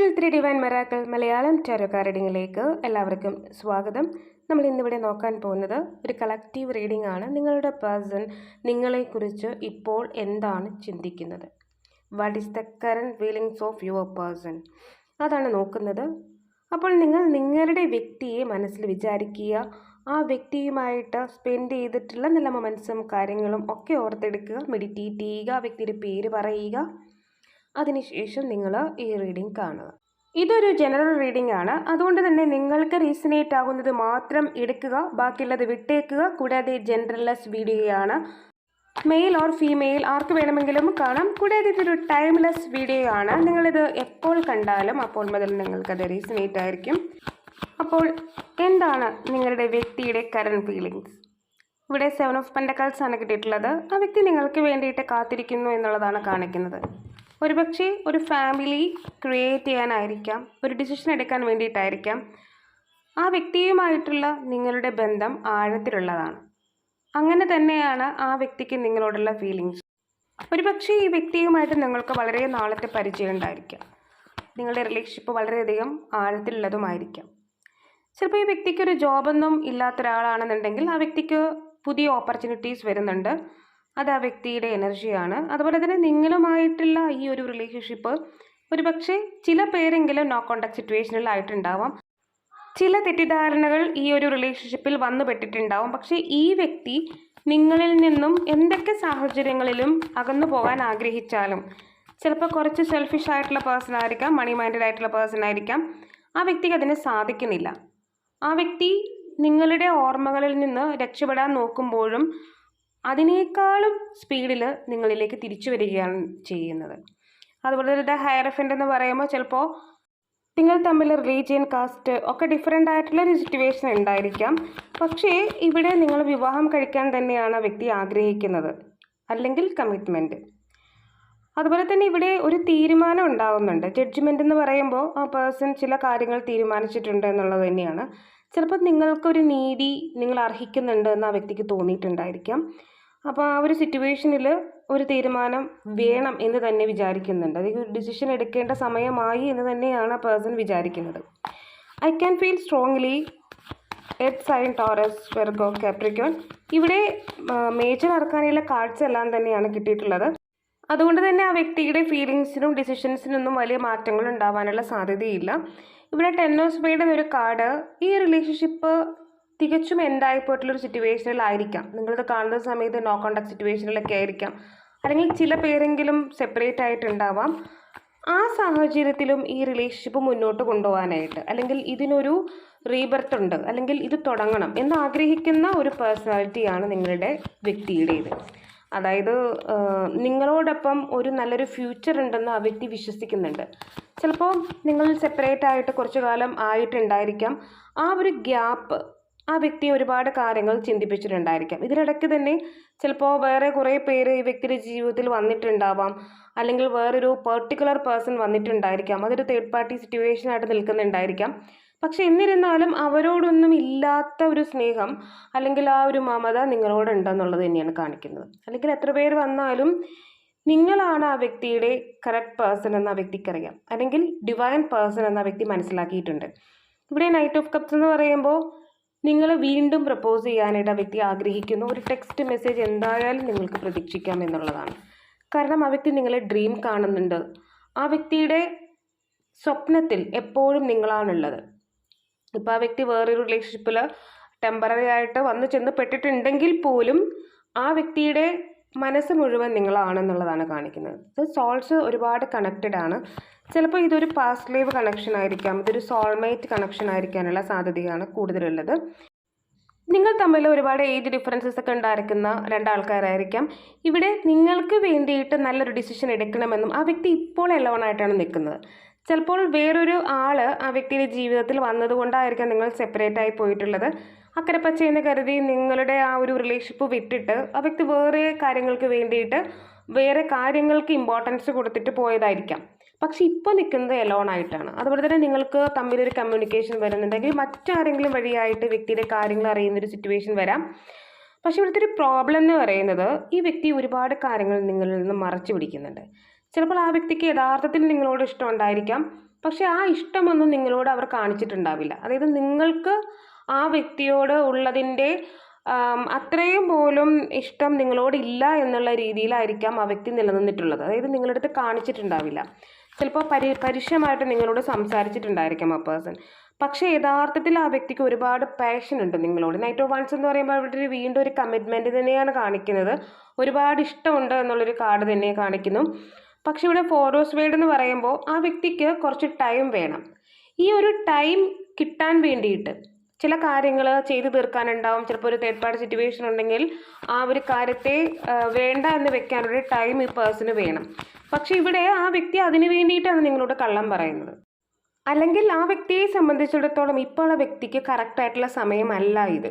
Triple three divine miracles Malayalam tarot റീഡിങ്ങിലേക്ക് എല്ലാവർക്കും സ്വാഗതം. നമ്മൾ ഇന്നിവിടെ നോക്കാൻ പോകുന്നത് ഒരു കളക്റ്റീവ് റീഡിംഗ് ആണ്. നിങ്ങളുടെ പേഴ്സൺ നിങ്ങളെക്കുറിച്ച് ഇപ്പോൾ എന്താണ് ചിന്തിക്കുന്നത്? What is the current feelings of your person അതാണ് നോക്കുന്നത്. അപ്പോൾ നിങ്ങൾ നിങ്ങളുടെ വ്യക്തിയെ മനസ്സിൽ വിചാരിക്കുക. ആ വ്യക്തിയുമായിട്ട് സ്പെൻഡ് ചെയ്തിട്ടുള്ള നല്ല മൊമെൻസും കാര്യങ്ങളും ഒക്കെ ഓർത്തെടുക്കുക. മെഡിറ്റേറ്റ് ചെയ്യുക വ്യക്തിയുടെ പേര് പറയുക. അതിനുശേഷം നിങ്ങൾ ഈ റീഡിംഗ് കാണുക. ഇതൊരു ജനറൽ റീഡിംഗ് ആണ്. അതുകൊണ്ട് തന്നെ നിങ്ങൾക്ക് റീസണേറ്റ് ആകുന്നത് മാത്രം എടുക്കുക ബാക്കിയുള്ളത് വിട്ടേക്കുക. കൂടാതെ ജനറൽലെസ് വീഡിയോയാണ് മെയിൽ ഓർ ഫീമെയിൽ ആർക്ക് വേണമെങ്കിലും കാണാം. കൂടാതെ ഇതൊരു ടൈംലെസ് വീഡിയോ ആണ്. നിങ്ങളിത് എപ്പോൾ കണ്ടാലും അപ്പോൾ മുതൽ നിങ്ങൾക്കത് റീസണേറ്റ് ആയിരിക്കും. അപ്പോൾ എന്താണ് നിങ്ങളുടെ വ്യക്തിയുടെ കറണ്ട് ഫീലിങ്സ് ഇവിടെ സെവൻ ഓഫ് പെൻഡക്കൾസ് ആണ് കിട്ടിയിട്ടുള്ളത്. ആ വ്യക്തി നിങ്ങൾക്ക് വേണ്ടിയിട്ട് കാത്തിരിക്കുന്നു എന്നുള്ളതാണ് കാണിക്കുന്നത്. ഒരുപക്ഷെ ഒരു ഫാമിലി ക്രിയേറ്റ് ചെയ്യാനായിരിക്കാം ഒരു ഡിസിഷൻ എടുക്കാൻ വേണ്ടിയിട്ടായിരിക്കാം. ആ വ്യക്തിയുമായിട്ടുള്ള നിങ്ങളുടെ ബന്ധം ആഴത്തിലുള്ളതാണ്. അങ്ങനെ തന്നെയാണ് ആ വ്യക്തിക്ക് നിങ്ങളോടുള്ള ഫീലിങ്സ് ഒരുപക്ഷെ ഈ വ്യക്തിയുമായിട്ട് നിങ്ങൾക്ക് വളരെ നാളത്തെ പരിചയം ഉണ്ടായിരിക്കാം. നിങ്ങളുടെ റിലേഷൻഷിപ്പ് വളരെയധികം ആഴത്തിലുള്ളതുമായിരിക്കാം. ചിലപ്പോൾ ഈ വ്യക്തിക്ക് ഒരു ജോബൊന്നും ഇല്ലാത്ത ഒരാളാണെന്നുണ്ടെങ്കിൽ ആ വ്യക്തിക്ക് പുതിയ ഓപ്പർച്യൂണിറ്റീസ് വരുന്നുണ്ട്. അത് ആ വ്യക്തിയുടെ എനർജിയാണ്. അതുപോലെ തന്നെ നിങ്ങളുമായിട്ടുള്ള ഈ ഒരു റിലേഷൻഷിപ്പ് ഒരു പക്ഷേ ചില പേരെങ്കിലും നോ കോണ്ടാക്ട് സിറ്റുവേഷനിലായിട്ടുണ്ടാവാം ചില തെറ്റിദ്ധാരണകൾ ഈ ഒരു റിലേഷൻഷിപ്പിൽ വന്നു പെട്ടിട്ടുണ്ടാവും. പക്ഷേ ഈ വ്യക്തി നിങ്ങളിൽ നിന്നും എന്തൊക്കെ സാഹചര്യങ്ങളിലും അകന്നു പോകാൻ ആഗ്രഹിച്ചാലും ചിലപ്പോൾ കുറച്ച് സെൽഫിഷ് ആയിട്ടുള്ള പേഴ്സൺ ആയിരിക്കാം മണി മൈൻഡഡ് ആയിട്ടുള്ള പേഴ്സൺ ആയിരിക്കാം. ആ വ്യക്തിക്ക് അതിന് സാധിക്കുന്നില്ല. ആ വ്യക്തി നിങ്ങളുടെ ഓർമ്മകളിൽ നിന്ന് രക്ഷപ്പെടാൻ നോക്കുമ്പോഴും അതിനേക്കാളും സ്പീഡിൽ നിങ്ങളിലേക്ക് തിരിച്ചു വരികയാണ് ചെയ്യുന്നത്. അതുപോലെ തന്നെ ഹയർ എഫന്റ് എന്ന് പറയുമ്പോൾ ചിലപ്പോൾ നിങ്ങൾ തമ്മിൽ റിലീജിയൻ കാസ്റ്റ് ഒക്കെ ഡിഫറെന്റ് ആയിട്ടുള്ള ഒരു സിറ്റുവേഷൻ ഉണ്ടായിരിക്കാം. പക്ഷേ ഇവിടെ നിങ്ങൾ വിവാഹം കഴിക്കാൻ തന്നെയാണ് വ്യക്തി ആഗ്രഹിക്കുന്നത്. അല്ലെങ്കിൽ കമ്മിറ്റ്മെന്റ് അതുപോലെ തന്നെ ഇവിടെ ഒരു തീരുമാനം ഉണ്ടാകുന്നുണ്ട് ജഡ്ജ്മെന്റ് എന്ന് പറയുമ്പോൾ ആ പേഴ്സൺ ചില കാര്യങ്ങൾ തീരുമാനിച്ചിട്ടുണ്ട് എന്നുള്ളത് തന്നെയാണ്. ചിലപ്പോൾ നിങ്ങൾക്കൊരു നീതി നിങ്ങൾ അർഹിക്കുന്നുണ്ട് എന്ന് ആ വ്യക്തിക്ക് തോന്നിയിട്ടുണ്ടായിരിക്കാം. അപ്പോൾ ആ ഒരു സിറ്റുവേഷനിൽ ഒരു തീരുമാനം വേണം എന്ന് തന്നെ വിചാരിക്കുന്നുണ്ട്. അതായത് ഒരു ഡിസിഷൻ എടുക്കേണ്ട സമയമായി എന്ന് തന്നെയാണ് ആ പേഴ്സൺ വിചാരിക്കുന്നത്. I can feel strongly earth sign Taurus Virgo Capricorn ഇവിടെ മേജർ അർക്കാനയിലെ കാർഡ്സ് എല്ലാം തന്നെയാണ് കിട്ടിയിട്ടുള്ളത്. അതുകൊണ്ട് തന്നെ ആ വ്യക്തിയുടെ ഫീലിങ്സിനും ഡിസിഷൻസിനൊന്നും വലിയ മാറ്റങ്ങൾ ഉണ്ടാവാനുള്ള സാധ്യതയില്ല. ഇവിടെ ടെന്നോസ് ഓഫ് ഒരു കാർഡ് ഈ റിലേഷൻഷിപ്പ് തികച്ചും എന്തായിപ്പോയിട്ടുള്ളൊരു പോയിട്ടുള്ളൊരു സിറ്റുവേഷനിലായിരിക്കാം നിങ്ങളിത് കാണുന്ന സമയത്ത് നോ കോണ്ടാക്ട് സിറ്റുവേഷനിലൊക്കെ ആയിരിക്കാം. അല്ലെങ്കിൽ ചില പേരെങ്കിലും സെപ്പറേറ്റ് ആയിട്ടുണ്ടാവാം. ആ സാഹചര്യത്തിലും ഈ റിലേഷൻഷിപ്പ് മുന്നോട്ട് കൊണ്ടുപോകാനായിട്ട് അല്ലെങ്കിൽ ഇതിനൊരു റീബർത്ത് ഉണ്ട്. അല്ലെങ്കിൽ ഇത് തുടങ്ങണം എന്ന് ആഗ്രഹിക്കുന്ന ഒരു പേഴ്സണാലിറ്റിയാണ് നിങ്ങളുടെ വ്യക്തിയുടേത്. അതായത് നിങ്ങളോടൊപ്പം ഒരു നല്ലൊരു ഫ്യൂച്ചർ ഉണ്ടെന്ന് ആ വ്യക്തി വിശ്വസിക്കുന്നുണ്ട്. ചിലപ്പോൾ നിങ്ങൾ സെപ്പറേറ്റ് ആയിട്ട് കുറച്ചു കാലം ആയിട്ടുണ്ടായിരിക്കാം. ആ ഒരു ഗ്യാപ്പ് ആ വ്യക്തിയെ ഒരുപാട് കാര്യങ്ങൾ ചിന്തിപ്പിച്ചിട്ടുണ്ടായിരിക്കാം. ഇതിനിടയ്ക്ക് തന്നെ ചിലപ്പോൾ വേറെ കുറേ പേര് ഈ വ്യക്തിയുടെ ജീവിതത്തിൽ വന്നിട്ടുണ്ടാവാം. അല്ലെങ്കിൽ വേറൊരു പെർട്ടിക്കുലർ പേഴ്സൺ വന്നിട്ടുണ്ടായിരിക്കാം. അതൊരു തേർഡ് പാർട്ടി സിറ്റുവേഷൻ ആയിട്ട് നിൽക്കുന്നുണ്ടായിരിക്കാം. പക്ഷെ എന്നിരുന്നാലും അവരോടൊന്നും ഇല്ലാത്ത ഒരു സ്നേഹം അല്ലെങ്കിൽ ആ ഒരു മമത നിങ്ങളോടുണ്ടെന്നുള്ളത് തന്നെയാണ് കാണിക്കുന്നത്. അല്ലെങ്കിൽ എത്ര പേര് വന്നാലും നിങ്ങളാണ് ആ വ്യക്തിയുടെ കറക്റ്റ് പേഴ്സൺ എന്ന വ്യക്തിക്കറിയാം. അല്ലെങ്കിൽ ഡിവൈൻ പേഴ്സൺ എന്ന വ്യക്തി മനസ്സിലാക്കിയിട്ടുണ്ട്. ഇവിടെ നൈറ്റ് ഓഫ് കപ്സ് എന്ന് പറയുമ്പോൾ നിങ്ങൾ വീണ്ടും പ്രപ്പോസ് ചെയ്യാനായിട്ട് ആ വ്യക്തി ആഗ്രഹിക്കുന്നു. ഒരു ടെക്സ്റ്റ് മെസ്സേജ് എന്തായാലും നിങ്ങൾക്ക് പ്രതീക്ഷിക്കാം എന്നുള്ളതാണ്. കാരണം ആ വ്യക്തി നിങ്ങളെ ഡ്രീം കാണുന്നുണ്ട്. ആ വ്യക്തിയുടെ സ്വപ്നത്തിൽ എപ്പോഴും നിങ്ങളാണുള്ളത്. ഇപ്പോൾ ആ വ്യക്തി വേറൊരു റിലേഷൻഷിപ്പിൽ ടെമ്പററി ആയിട്ട് വന്നു ചെന്ന് പെട്ടിട്ടുണ്ടെങ്കിൽ പോലും ആ വ്യക്തിയുടെ മനസ്സ് മുഴുവൻ നിങ്ങളാണെന്നുള്ളതാണ് കാണിക്കുന്നത്. സോൾസ് ഒരുപാട് കണക്റ്റഡ് ആണ്. ചിലപ്പോൾ ഇതൊരു പാസ്റ്റ് ലൈവ് കണക്ഷൻ ആയിരിക്കാം. ഇതൊരു സോൾമേറ്റ് കണക്ഷൻ ആയിരിക്കാനുള്ള സാധ്യതയാണ് കൂടുതലുള്ളത്. നിങ്ങൾ തമ്മിൽ ഒരുപാട് ഏജ് ഡിഫറൻസസ് ഒക്കെ ഉണ്ടായിരിക്കുന്ന രണ്ടാൾക്കാരായിരിക്കാം. ഇവിടെ നിങ്ങൾക്ക് വേണ്ടിയിട്ട് നല്ലൊരു ഡിസിഷൻ എടുക്കണമെന്നും ആ വ്യക്തി ഇപ്പോൾ എല്ലവണായിട്ടാണ് നിൽക്കുന്നത്. ചിലപ്പോൾ വേറൊരു ആൾ ആ വ്യക്തിയുടെ ജീവിതത്തിൽ വന്നതുകൊണ്ടായിരിക്കാം നിങ്ങൾ സെപ്പറേറ്റ് ആയി പോയിട്ടുള്ളത്. അക്കരെ എന്ന് കരുതി നിങ്ങളുടെ ആ ഒരു റിലേഷൻഷിപ്പ് വിട്ടിട്ട് ആ വ്യക്തി വേറെ കാര്യങ്ങൾക്ക് വേണ്ടിയിട്ട് വേറെ കാര്യങ്ങൾക്ക് ഇമ്പോർട്ടൻസ് കൊടുത്തിട്ട് പോയതായിരിക്കാം. പക്ഷെ ഇപ്പോൾ നിൽക്കുന്നത് എലോൺ ആയിട്ടാണ്. അതുപോലെ തന്നെ നിങ്ങൾക്ക് തമ്മിലൊരു കമ്മ്യൂണിക്കേഷൻ വരുന്നുണ്ടെങ്കിൽ മറ്റാരെങ്കിലും വഴിയായിട്ട് വ്യക്തിയുടെ കാര്യങ്ങൾ അറിയുന്നൊരു സിറ്റുവേഷൻ വരാം. പക്ഷെ ഇവിടുത്തെ ഒരു പ്രോബ്ലം എന്ന് പറയുന്നത് ഈ വ്യക്തി ഒരുപാട് കാര്യങ്ങൾ നിങ്ങളിൽ നിന്ന് മറച്ചു പിടിക്കുന്നുണ്ട്. ചിലപ്പോൾ ആ വ്യക്തിക്ക് യഥാർത്ഥത്തിൽ നിങ്ങളോട് ഇഷ്ടം ഉണ്ടായിരിക്കാം. പക്ഷെ ആ ഇഷ്ടമൊന്നും നിങ്ങളോട് അവർ കാണിച്ചിട്ടുണ്ടാവില്ല. അതായത് നിങ്ങൾക്ക് ആ വ്യക്തിയോട് ഉള്ളതിന്റെ അത്രയും പോലും ഇഷ്ടം നിങ്ങളോട് ഇല്ല എന്നുള്ള രീതിയിലായിരിക്കാം ആ വ്യക്തി നിലനിന്നിട്ടുള്ളത്. അതായത് നിങ്ങളുടെ അടുത്ത് കാണിച്ചിട്ടുണ്ടാവില്ല. ചിലപ്പോൾ പരി പരുഷമായിട്ട് നിങ്ങളോട് സംസാരിച്ചിട്ടുണ്ടായിരിക്കാം ആ പേഴ്സൺ പക്ഷേ യഥാർത്ഥത്തിൽ ആ വ്യക്തിക്ക് ഒരുപാട് പാഷൻ ഉണ്ട് നിങ്ങളോട്. നൈറ്റ് ഓഫ് വൺസ് എന്ന് പറയുമ്പോൾ അവിടെ ഒരു വീണ്ടും ഒരു കമ്മിറ്റ്മെന്റ് തന്നെയാണ് കാണിക്കുന്നത്. ഒരുപാട് ഇഷ്ടമുണ്ട് എന്നുള്ളൊരു കാർഡ് തന്നെ കാണിക്കുന്നു. പക്ഷെ ഇവിടെ ഫോറോസ് വേഡ് എന്ന് പറയുമ്പോൾ ആ വ്യക്തിക്ക് കുറച്ച് ടൈം വേണം. ഈ ഒരു ടൈം കിട്ടാൻ വേണ്ടിയിട്ട് ചില കാര്യങ്ങൾ ചെയ്തു തീർക്കാനുണ്ടാവും. ചിലപ്പോൾ ഒരു തേർഡ് പാർട്ടി സിറ്റുവേഷൻ ഉണ്ടെങ്കിൽ ആ ഒരു കാര്യത്തെ വേണ്ട എന്ന് വെക്കാനൊരു ടൈം ഈ പേഴ്സണ് വേണം. പക്ഷെ ഇവിടെ ആ വ്യക്തി അതിന് വേണ്ടിയിട്ടാണ് നിങ്ങളോട് കള്ളം പറയുന്നത്. അല്ലെങ്കിൽ ആ വ്യക്തിയെ സംബന്ധിച്ചിടത്തോളം ഇപ്പോൾ ആ വ്യക്തിക്ക് കറക്റ്റായിട്ടുള്ള സമയമല്ല ഇത്.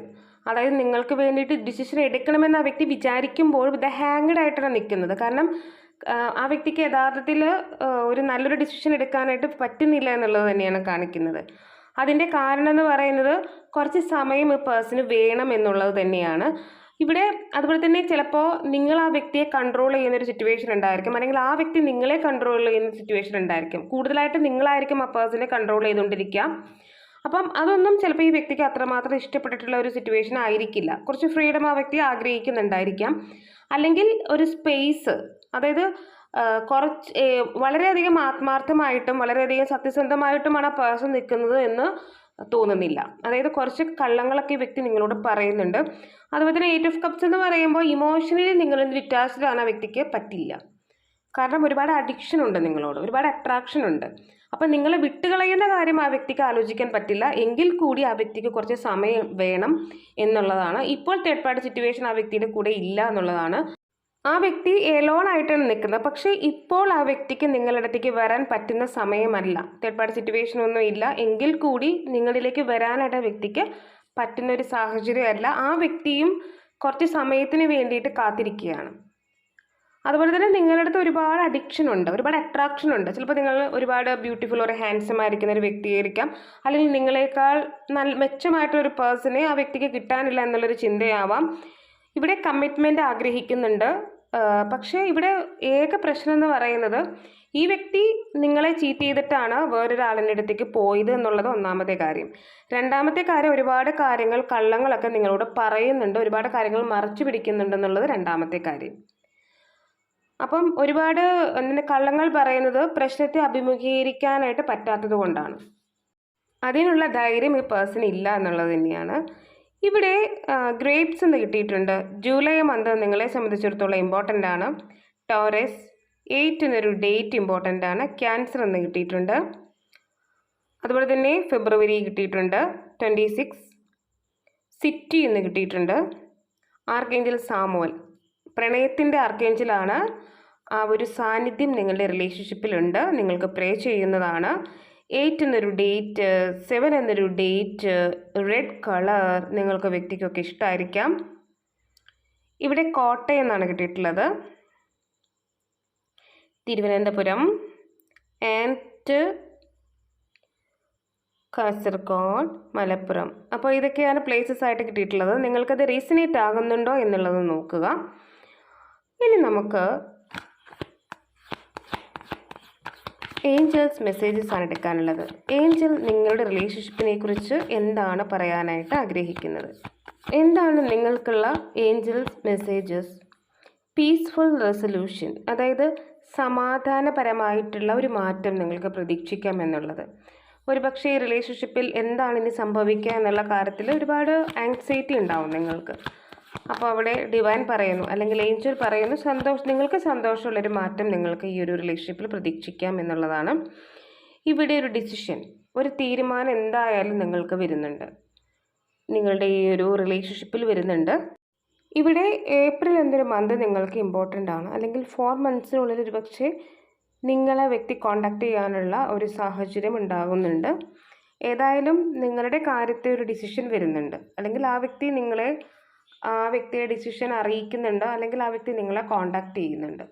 അതായത് നിങ്ങൾക്ക് വേണ്ടിയിട്ട് ഡിസിഷൻ എടുക്കണമെന്ന് ആ വ്യക്തി വിചാരിക്കുമ്പോൾ ഇത് ഹാങ്ഡ് ആയിട്ടാണ് നിൽക്കുന്നത്. കാരണം ആ, വ്യക്തിക്ക് യഥാർത്ഥത്തിൽ ഒരു നല്ലൊരു ഡിസിഷൻ എടുക്കാനായിട്ട് പറ്റുന്നില്ല എന്നുള്ളത് തന്നെയാണ് കാണിക്കുന്നത്. അതിന്റെ കാരണം എന്ന് പറയുന്നത് കുറച്ച് സമയം ഈ പേഴ്സണ് വേണം എന്നുള്ളത് തന്നെയാണ്. ഇവിടെ അതുപോലെ തന്നെ ചിലപ്പോൾ നിങ്ങൾ ആ വ്യക്തിയെ കൺട്രോൾ ചെയ്യുന്ന ഒരു സിറ്റുവേഷൻ ഉണ്ടായിരിക്കും. അല്ലെങ്കിൽ ആ വ്യക്തി നിങ്ങളെ കൺട്രോൾ ചെയ്യുന്ന സിറ്റുവേഷൻ ഉണ്ടായിരിക്കും. കൂടുതലായിട്ട് നിങ്ങളായിരിക്കും ആ പേഴ്സണെ കൺട്രോൾ ചെയ്തുകൊണ്ടിരിക്കുക. അപ്പം അതൊന്നും ചിലപ്പോൾ ഈ വ്യക്തിക്ക് അത്രമാത്രം ഇഷ്ടപ്പെട്ടിട്ടുള്ള ഒരു സിറ്റുവേഷൻ ആയിരിക്കില്ല. കുറച്ച് ഫ്രീഡം ആ വ്യക്തി ആഗ്രഹിക്കുന്നുണ്ടായിരിക്കാം. അല്ലെങ്കിൽ ഒരു സ്പേസ് അതായത് കുറച്ച് വളരെയധികം ആത്മാർത്ഥമായിട്ടും വളരെയധികം സത്യസന്ധമായിട്ടുമാണ് ആ പേഴ്സൺ നിൽക്കുന്നത് എന്ന് തോന്നുന്നില്ല. അതായത് കുറച്ച് കള്ളങ്ങളൊക്കെ വ്യക്തി നിങ്ങളോട് പറയുന്നുണ്ട്. അതുപോലെ തന്നെ എയ്റ്റ് ഓഫ് കപ്സ് എന്ന് പറയുമ്പോൾ ഇമോഷണലി നിങ്ങൾ ഡിറ്റാച്ച്ഡ് ആണ് ആ വ്യക്തിക്ക് പറ്റില്ല. കാരണം ഒരുപാട് അഡിക്ഷൻ ഉണ്ട് നിങ്ങളോട് ഒരുപാട് അട്രാക്ഷൻ ഉണ്ട്. അപ്പം നിങ്ങൾ വിട്ടുകളയുന്ന കാര്യം ആ വ്യക്തിക്ക് ആലോചിക്കാൻ പറ്റില്ല. എങ്കിൽ കൂടി ആ വ്യക്തിക്ക് കുറച്ച് സമയം വേണം എന്നുള്ളതാണ്. ഇപ്പോൾ തേർഡ് പാർട്ടി സിറ്റുവേഷൻ ആ വ്യക്തിയുടെ കൂടെ ഇല്ല എന്നുള്ളതാണ്. ആ വ്യക്തി എലോൺ ആയിട്ടാണ് നിൽക്കുന്നത്. പക്ഷേ ഇപ്പോൾ ആ വ്യക്തിക്ക് നിങ്ങളുടെ അടുത്തേക്ക് വരാൻ പറ്റുന്ന സമയമല്ല. തേർഡ് പാർട്ടി സിറ്റുവേഷൻ ഒന്നും ഇല്ല. എങ്കിൽ കൂടി നിങ്ങളിലേക്ക് വരാനായിട്ട് ആ വ്യക്തിക്ക് പറ്റുന്ന ഒരു സാഹചര്യമല്ല ആ വ്യക്തിയും കുറച്ച് സമയത്തിന് വേണ്ടിയിട്ട് കാത്തിരിക്കുകയാണ്. അതുപോലെ തന്നെ നിങ്ങളുടെ അടുത്ത് ഒരുപാട് അഡിക്ഷൻ ഉണ്ട്. ഒരുപാട് അട്രാക്ഷൻ ഉണ്ട്. ചിലപ്പോൾ നിങ്ങൾ ഒരുപാട് ബ്യൂട്ടിഫുൾ ഒരു ഹാൻസം ആയിരിക്കുന്ന ഒരു വ്യക്തിയായിരിക്കാം. അല്ലെങ്കിൽ നിങ്ങളെക്കാൾ നല്ല മെച്ചമായിട്ടൊരു പേഴ്സണെ ആ വ്യക്തിക്ക് കിട്ടാനില്ല എന്നുള്ളൊരു ചിന്തയാവാം. ഇവിടെ കമ്മിറ്റ്മെന്റ് ആഗ്രഹിക്കുന്നുണ്ട്. പക്ഷേ ഇവിടെ ഏക പ്രശ്നം എന്ന് പറയുന്നത് ഈ വ്യക്തി നിങ്ങളെ ചീറ്റ് ചെയ്തിട്ടാണ് വേറൊരാളിന്റെ അടുത്തേക്ക് പോയത് എന്നുള്ളത് ഒന്നാമത്തെ കാര്യം. രണ്ടാമത്തെ കാര്യം ഒരുപാട് കാര്യങ്ങൾ കള്ളങ്ങളൊക്കെ നിങ്ങളോട് പറയുന്നുണ്ട്. ഒരുപാട് കാര്യങ്ങൾ മറച്ചു പിടിക്കുന്നുണ്ട് എന്നുള്ളത് രണ്ടാമത്തെ കാര്യം. അപ്പം ഒരുപാട് എന്തിന് കള്ളങ്ങൾ പറയുന്നത് പ്രശ്നത്തെ അഭിമുഖീകരിക്കാനായിട്ട് പറ്റാത്തത് കൊണ്ടാണ്. അതിനുള്ള ധൈര്യം ഈ പേഴ്സൺ ഇല്ല എന്നുള്ളത് തന്നെയാണ്. ഇവിടെ ഗ്രേപ്സ് എന്ന് കിട്ടിയിട്ടുണ്ട്. ജൂലൈ മന്ത് നിങ്ങളെ സംബന്ധിച്ചിടത്തോളം ഇമ്പോർട്ടന്റ് ആണ്. ടോറസ് എയ്റ്റ് എന്നൊരു ഡേറ്റ് ഇമ്പോർട്ടന്റ് ആണ്. ക്യാൻസർ എന്ന് കിട്ടിയിട്ടുണ്ട്. അതുപോലെ തന്നെ ഫെബ്രുവരി കിട്ടിയിട്ടുണ്ട്. ട്വന്റി സിക്സ് സിറ്റി എന്ന് കിട്ടിയിട്ടുണ്ട്. ആർക്കേഞ്ചൽ സാമോൽ പ്രണയത്തിന്റെ ആർക്കേഞ്ചലാണ് ആ ഒരു സാന്നിധ്യം നിങ്ങളുടെ റിലേഷൻഷിപ്പിലുണ്ട് നിങ്ങൾക്ക് പ്രേ ചെയ്യുന്നതാണ്. എയ്റ്റ് എന്നൊരു ഡേറ്റ് സെവൻ എന്നൊരു ഡേറ്റ് റെഡ് കളർ നിങ്ങൾക്ക് വ്യക്തിക്കൊക്കെ ഇഷ്ടമായിരിക്കാം ഇവിടെ കോട്ടയം എന്നാണ് കിട്ടിയിട്ടുള്ളത്. തിരുവനന്തപുരം ആൻഡ് കാസർഗോഡ് മലപ്പുറം. അപ്പോൾ ഇതൊക്കെയാണ് പ്ലേസസ് ആയിട്ട് കിട്ടിയിട്ടുള്ളത്. നിങ്ങൾക്കത് റീസണേറ്റ് ആകുന്നുണ്ടോ എന്നുള്ളത് നോക്കുക. ഇനി നമുക്ക് ഏഞ്ചൽസ് മെസ്സേജസ് ആണ് എടുക്കാനുള്ളത്. ഏഞ്ചൽ നിങ്ങളുടെ റിലേഷൻഷിപ്പിനെ കുറിച്ച് എന്താണ് പറയാനായിട്ട് ആഗ്രഹിക്കുന്നത്? എന്താണ് നിങ്ങൾക്കുള്ള ഏഞ്ചൽസ് മെസ്സേജസ് പീസ്ഫുൾ റെസൊല്യൂഷൻ അതായത് സമാധാനപരമായിട്ടുള്ള ഒരു മാറ്റം നിങ്ങൾക്ക് പ്രതീക്ഷിക്കാം എന്നുള്ളത്. ഒരുപക്ഷേ ഈ റിലേഷൻഷിപ്പിൽ എന്താണ് ഇനി സംഭവിക്കുക എന്നുള്ള കാര്യത്തിൽ ഒരുപാട് ആങ്സൈറ്റി ഉണ്ടാവും നിങ്ങൾക്ക്. അപ്പോൾ അവിടെ ഡിവൈൻ പറയുന്നു അല്ലെങ്കിൽ ഏഞ്ചൽ പറയുന്നു സന്തോഷം നിങ്ങൾക്ക് സന്തോഷമുള്ളൊരു മാറ്റം നിങ്ങൾക്ക് ഈ ഒരു റിലേഷൻഷിപ്പിൽ പ്രതീക്ഷിക്കാം എന്നുള്ളതാണ് ഇവിടെ ഒരു ഡിസിഷൻ ഒരു തീരുമാനം എന്തായാലും നിങ്ങൾക്ക് വരുന്നുണ്ട്. നിങ്ങളുടെ ഈ ഒരു റിലേഷൻഷിപ്പിൽ വരുന്നുണ്ട്. ഇവിടെ ഏപ്രിൽ എന്നൊരു മന്ത് നിങ്ങൾക്ക് ഇമ്പോർട്ടന്റ് ആണ്. അല്ലെങ്കിൽ ഫോർ മന്ത്സിനുള്ളിൽ ഒരു പക്ഷേ നിങ്ങളെ വ്യക്തി കോണ്ടാക്ട് ചെയ്യാനുള്ള ഒരു സാഹചര്യം ഉണ്ടാകുന്നുണ്ട്. ഏതായാലും നിങ്ങളുടെ കാര്യത്തെ ഒരു ഡിസിഷൻ വരുന്നുണ്ട്. അല്ലെങ്കിൽ ആ വ്യക്തി നിങ്ങളെ ആ വ്യക്തിയെ ഡിസിഷൻ അറിയിക്കുന്നുണ്ട്? അല്ലെങ്കിൽ ആ വ്യക്തി നിങ്ങളെ കോണ്ടാക്ട് ചെയ്യുന്നുണ്ട്?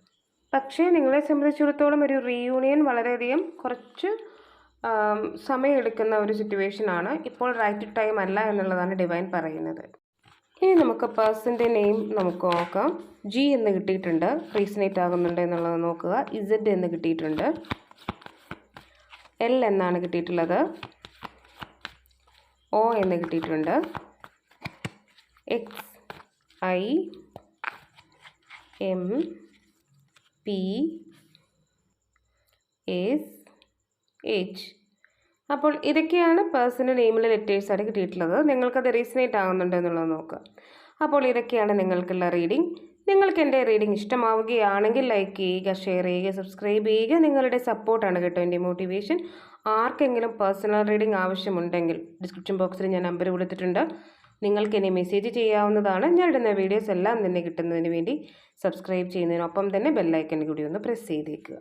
പക്ഷേ നിങ്ങളെ സംബന്ധിച്ചിടത്തോളം ഒരു റീയൂണിയൻ വളരെയധികം കുറച്ച് സമയമെടുക്കുന്ന ഒരു സിറ്റുവേഷൻ ആണ്. ഇപ്പോൾ റൈറ്റ് ടൈം അല്ല എന്നുള്ളതാണ് ഡിവൈൻ പറയുന്നത്. ഇനി നമുക്ക് പേഴ്സന്റെ നെയിം നമുക്ക് നോക്കാം. ജി എന്ന് കിട്ടിയിട്ടുണ്ട്. റീസണേറ്റ് ആകുന്നുണ്ട് എന്നുള്ളത് നോക്കുക. ഇസഡ് എന്ന് കിട്ടിയിട്ടുണ്ട്. എൽ എന്നാണ് കിട്ടിയിട്ടുള്ളത്. ഒ എന്ന് കിട്ടിയിട്ടുണ്ട്. X I M P S H. അപ്പോൾ ഇതൊക്കെയാണ് പേഴ്സണൽ നെയിമിലെ ലെറ്റേഴ്സായിട്ട് കിട്ടിയിട്ടുള്ളത്. നിങ്ങൾക്കത് റീസണേറ്റ് ആകുന്നുണ്ടോ എന്നുള്ളത് നോക്കുക അപ്പോൾ ഇതൊക്കെയാണ് നിങ്ങൾക്കുള്ള റീഡിംഗ്. നിങ്ങൾക്ക് എന്റെ റീഡിംഗ് ഇഷ്ടമാവുകയാണെങ്കിൽ ലൈക്ക് ചെയ്യുക ഷെയർ ചെയ്യുക സബ്സ്ക്രൈബ് ചെയ്യുക. നിങ്ങളുടെ സപ്പോർട്ടാണ് കേട്ടോ എന്റെ മോട്ടിവേഷൻ. ആർക്കെങ്കിലും പേഴ്സണൽ റീഡിംഗ് ആവശ്യമുണ്ടെങ്കിൽ ഡിസ്ക്രിപ്ഷൻ ബോക്സിൽ ഞാൻ നമ്പർ കൊടുത്തിട്ടുണ്ട്. നിങ്ങൾക്ക് എന്നെ മെസ്സേജ് ചെയ്യാവുന്നതാണ്. ഞാൻ ഇടുന്ന വീഡിയോസ് എല്ലാം തന്നെ കിട്ടുന്നതിന് വേണ്ടി സബ്സ്ക്രൈബ് ചെയ്യുന്നതിനൊപ്പം തന്നെ ബെല്ലൈക്കൻ കൂടി ഒന്ന് പ്രസ് ചെയ്തേക്കുക.